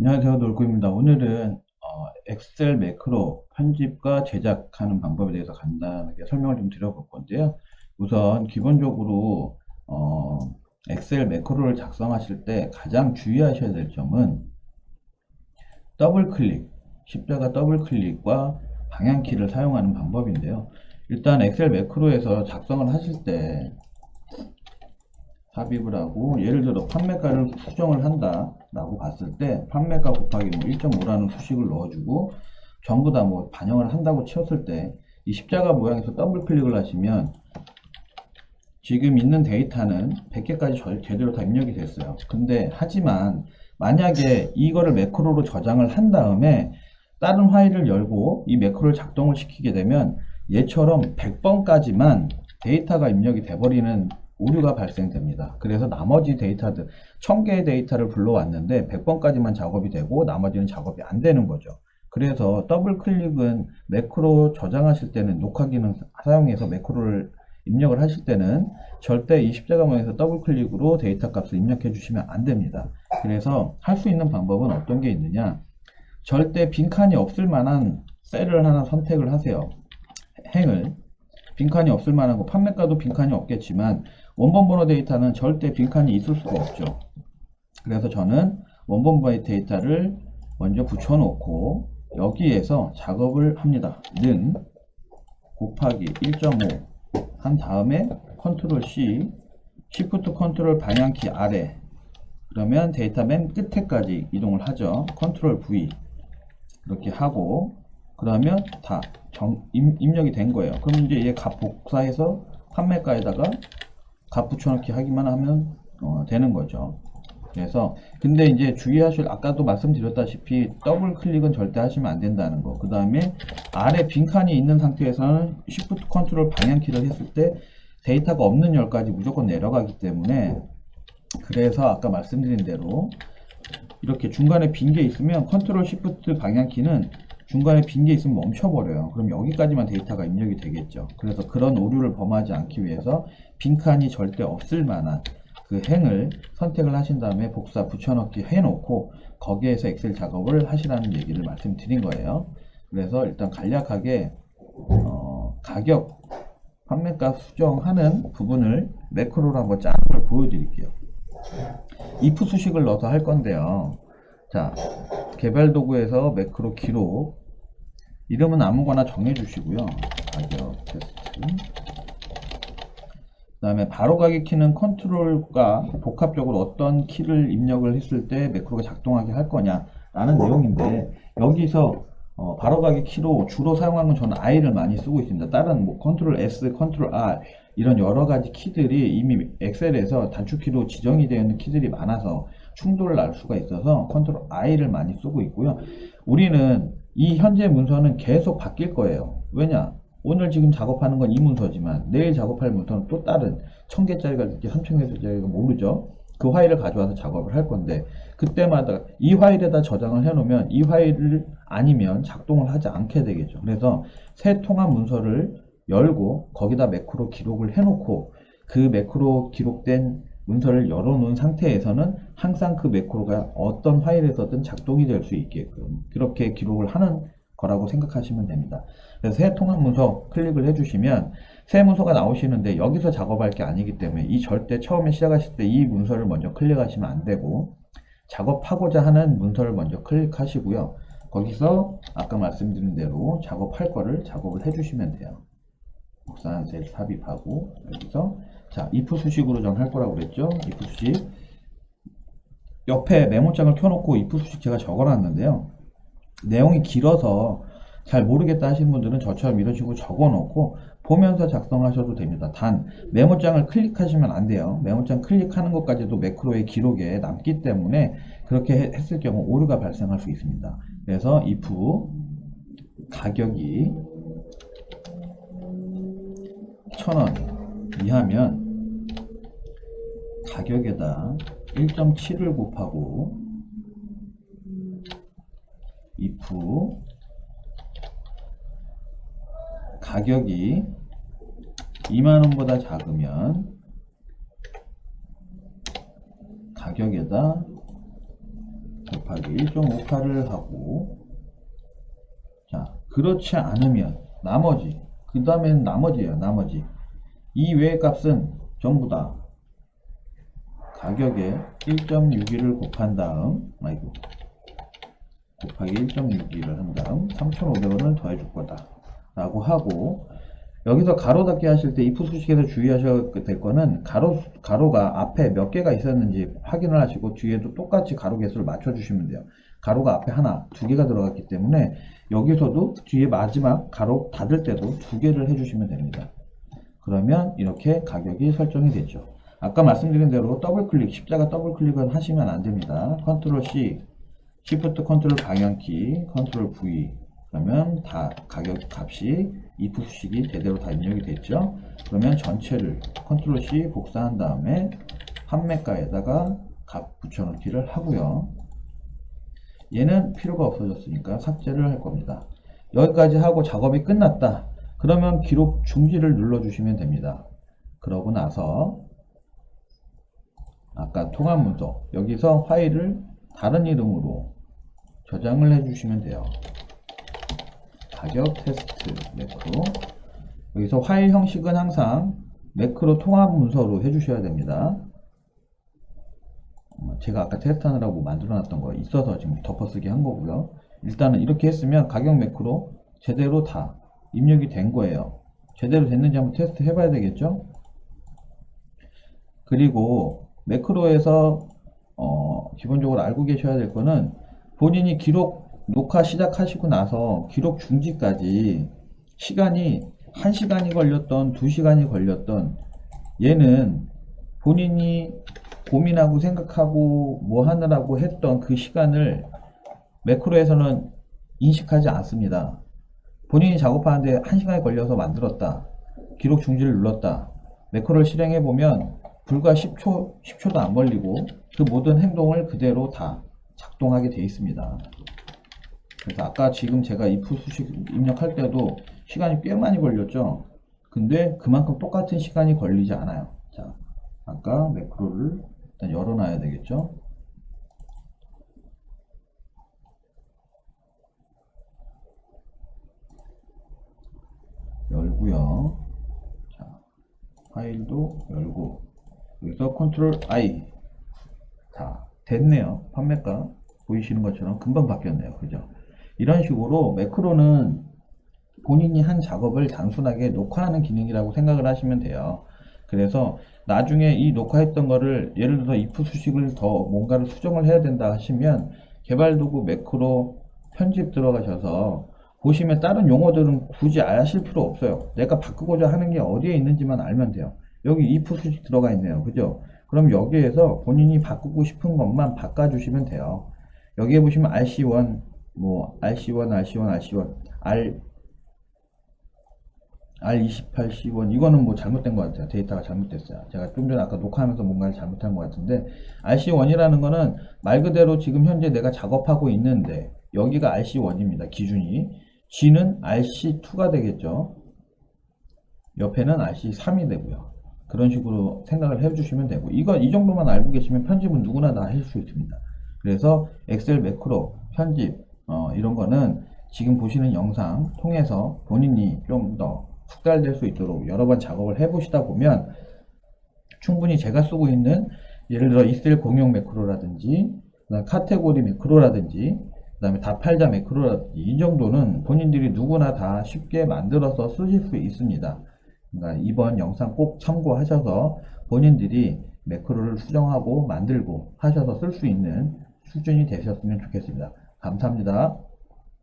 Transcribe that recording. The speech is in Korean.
안녕하세요. 놀구입니다. 오늘은 어, 엑셀 매크로 편집과 제작하는 방법에 대해서 간단하게 설명을 좀 드려볼 건데요. 우선 기본적으로 어, 엑셀 매크로를 작성하실 때 가장 주의하셔야 될 점은 더블 클릭 십자가 더블 클릭과 방향키를 사용하는 방법인데요. 일단 엑셀 매크로에서 작성을 하실 때 삽입을 하고 예를 들어 판매가를 수정을 한다 라고 봤을 때 판매가 곱하기 뭐 1.5라는 수식을 넣어주고 전부 다 뭐 반영을 한다고 치웠을 때 이 십자가 모양에서 더블 클릭을 하시면 지금 있는 데이터는 100개까지 제대로 다 입력이 됐어요. 근데 하지만 만약에 이거를 매크로로 저장을 한 다음에 다른 파일을 열고 이 매크로를 작동을 시키게 되면 얘처럼 100번까지만 데이터가 입력이 돼버리는 오류가 발생됩니다. 그래서 나머지 데이터들 1000개의 데이터를 불러왔는데 100번까지만 작업이 되고 나머지는 작업이 안 되는 거죠. 그래서 더블 클릭은 매크로 저장하실 때는 녹화 기능 사용해서 매크로를 입력을 하실 때는 절대 이 십자가 모양에서 더블 클릭으로 데이터 값을 입력해 주시면 안 됩니다. 그래서 할 수 있는 방법은 어떤 게 있느냐 절대 빈칸이 없을 만한 셀을 하나 선택을 하세요. 행을 빈칸이 없을 만한 거 판매가도 빈칸이 없겠지만 원본 번호 데이터는 절대 빈칸이 있을 수가 없죠. 그래서 저는 원본 번호 데이터를 먼저 붙여놓고 여기에서 작업을 합니다. 는 곱하기 1.5 한 다음에 컨트롤 C 시프트 컨트롤 방향키 아래 그러면 데이터 맨 끝에까지 이동을 하죠. 컨트롤 V 이렇게 하고 그러면 다 정, 입력이 된 거예요. 그럼 이제 얘 값 복사해서 판매가에다가 값 붙여넣기 하기만 하면 어, 되는 거죠. 그래서 근데 이제 주의하실 아까도 말씀드렸다시피 더블 클릭은 절대 하시면 안 된다는 거. 그 다음에 아래 빈칸이 있는 상태에서는 Shift 컨트롤 방향키를 했을 때 데이터가 없는 열까지 무조건 내려가기 때문에 그래서 아까 말씀드린 대로 이렇게 중간에 빈 게 있으면 컨트롤 Shift 방향키는 중간에 빈 게 있으면 멈춰버려요. 그럼 여기까지만 데이터가 입력이 되겠죠. 그래서 그런 오류를 범하지 않기 위해서 빈칸이 절대 없을 만한 그 행을 선택을 하신 다음에 복사 붙여넣기 해놓고 거기에서 엑셀 작업을 하시라는 얘기를 말씀드린 거예요. 그래서 일단 간략하게 어, 가격 판매가 수정하는 부분을 매크로로 한번 짠걸 보여드릴게요. if 수식을 넣어서 할 건데요. 자, 개발 도구에서 매크로 기록 이름은 아무거나 정해 주시고요. 가격 테스트 그 다음에 바로가기 키는 컨트롤과 복합적으로 어떤 키를 입력을 했을 때 매크로가 작동하게 할 거냐 라는 내용인데 여기서 어, 바로가기 키로 주로 사용하는 건 저는 I를 많이 쓰고 있습니다. 다른 뭐 컨트롤 S, 컨트롤 R 이런 여러 가지 키들이 이미 엑셀에서 단축키로 지정이 되어 있는 키들이 많아서 충돌을 날 수가 있어서 컨트롤 I를 많이 쓰고 있고요. 우리는 이 현재 문서는 계속 바뀔 거예요. 왜냐? 오늘 지금 작업하는 건 이 문서지만 내일 작업할 문서는 또 다른 1000개짜리가 될지 3000개짜리가 모르죠. 그 파일을 가져와서 작업을 할 건데 그때마다 이 파일에다 저장을 해 놓으면 이 파일을 아니면 작동을 하지 않게 되겠죠. 그래서 새 통합 문서를 열고 거기다 매크로 기록을 해 놓고 그 매크로 기록된 문서를 열어놓은 상태에서는 항상 그 매크로가 어떤 파일에서든 작동이 될 수 있게끔 그렇게 기록을 하는 거라고 생각하시면 됩니다. 그래서 새 통합 문서 클릭을 해주시면 새 문서가 나오시는데 여기서 작업할 게 아니기 때문에 이 절대 처음에 시작하실 때 이 문서를 먼저 클릭하시면 안 되고 작업하고자 하는 문서를 먼저 클릭하시고요. 거기서 아까 말씀드린 대로 작업할 거를 작업을 해주시면 돼요. 복사한 셀 삽입하고 여기서 자 if 수식으로 전 할 거라고 그랬죠. if 수식 옆에 메모장을 켜놓고 if 수식 제가 적어놨는데요. 내용이 길어서 잘 모르겠다 하시는 분들은 저처럼 이런 식으로 적어 놓고 보면서 작성하셔도 됩니다. 단 메모장을 클릭하시면 안 돼요. 메모장 클릭하는 것까지도 매크로의 기록에 남기 때문에 그렇게 했을 경우 오류가 발생할 수 있습니다. 그래서 if 가격이 1000원 이하면 가격에다 1.7을 곱하고 if 가격이 2만원보다 작으면 가격에다 곱하기 1.58을 하고 자 그렇지 않으면 나머지 그 다음엔 나머지예요 나머지. 이 외의 값은 전부 다 가격에 1.61을 곱한 다음 아이고 곱하기 1.61을 한 다음 3,500원을 더해 줄 거다. 라고 하고 여기서 가로 닫기 하실 때 if 수식에서 주의하셔야 될 거는 가로, 가로가 앞에 몇 개가 있었는지 확인을 하시고 뒤에도 똑같이 가로 개수를 맞춰 주시면 돼요. 가로가 앞에 하나 두 개가 들어갔기 때문에 여기서도 뒤에 마지막 가로 닫을 때도 두 개를 해주시면 됩니다. 그러면 이렇게 가격이 설정이 되죠 아까 말씀드린 대로 더블 클릭 십자가 더블 클릭을 하시면 안 됩니다. 컨트롤 C 시프트 컨트롤 방향키 컨트롤 V. 그러면 다 가격 값이 if 수식이 제대로 다 입력이 됐죠? 그러면 전체를 컨트롤 C 복사한 다음에 판매가에다가 값 붙여넣기를 하고요. 얘는 필요가 없어졌으니까 삭제를 할 겁니다. 여기까지 하고 작업이 끝났다. 그러면 기록 중지를 눌러 주시면 됩니다. 그러고 나서 아까 통합 문서 여기서 파일을 다른 이름으로 저장을 해 주시면 돼요. 가격 테스트 매크로. 여기서 파일 형식은 항상 매크로 통합 문서로 해 주셔야 됩니다. 어, 제가 아까 테스트하느라고 만들어 놨던 거 있어서 지금 덮어쓰기 한 거고요. 일단은 이렇게 했으면 가격 매크로 제대로 다 입력이 된 거예요. 제대로 됐는지 한번 테스트 해봐야 되겠죠? 그리고 매크로에서 어, 기본적으로 알고 계셔야 될 거는 본인이 기록 녹화 시작하시고 나서 기록 중지까지 시간이 1시간이 걸렸던 2시간이 걸렸던 얘는 본인이 고민하고 생각하고 뭐 하느라고 했던 그 시간을 매크로에서는 인식하지 않습니다. 본인이 작업하는데 1시간이 걸려서 만들었다. 기록 중지를 눌렀다. 매크로를 실행해 보면 불과 10초, 10초도 안 걸리고 그 모든 행동을 그대로 다 작동하게 되어 있습니다. 그래서 아까 지금 제가 if 수식 입력할 때도 시간이 꽤 많이 걸렸죠. 근데 그만큼 똑같은 시간이 걸리지 않아요. 자, 아까 매크로를 일단 열어놔야 되겠죠. 열고요. 자, 파일도 열고 여기서 컨트롤 I 자 됐네요. 판매가 보이시는 것처럼 금방 바뀌었네요. 그죠? 이런 식으로 매크로는 본인이 한 작업을 단순하게 녹화하는 기능이라고 생각을 하시면 돼요. 그래서 나중에 이 녹화했던 거를 예를 들어 if 수식을 더 뭔가를 수정을 해야 된다 하시면 개발 도구 매크로 편집 들어가셔서 보시면 다른 용어들은 굳이 아실 필요 없어요. 내가 바꾸고자 하는 게 어디에 있는지만 알면 돼요. 여기 if 수식 들어가 있네요. 그죠? 그럼 여기에서 본인이 바꾸고 싶은 것만 바꿔주시면 돼요. 여기에 보시면 RC1, 뭐 RC1, RC1, RC1, R R28C1 이거는 뭐 잘못된 것 같아요. 데이터가 잘못됐어요. 제가 좀 전에 아까 녹화하면서 뭔가를 잘못한 것 같은데 RC1이라는 거는 말 그대로 지금 현재 내가 작업하고 있는데 여기가 RC1입니다. 기준이 G는 RC2가 되겠죠. 옆에는 RC3이 되고요. 그런 식으로 생각을 해주시면 되고 이거 이 정도만 알고 계시면 편집은 누구나 다 할 수 있습니다. 그래서 엑셀 매크로 편집 어, 이런 거는 지금 보시는 영상 통해서 본인이 좀 더 숙달될 수 있도록 여러 번 작업을 해보시다 보면 충분히 제가 쓰고 있는 예를 들어 익셀 공용 매크로라든지 카테고리 매크로라든지 그 다음에 다 팔자 매크로라든지 이 정도는 본인들이 누구나 다 쉽게 만들어서 쓰실 수 있습니다. 그러니까 이번 영상 꼭 참고하셔서 본인들이 매크로를 수정하고 만들고 하셔서 쓸 수 있는 수준이 되셨으면 좋겠습니다. 감사합니다.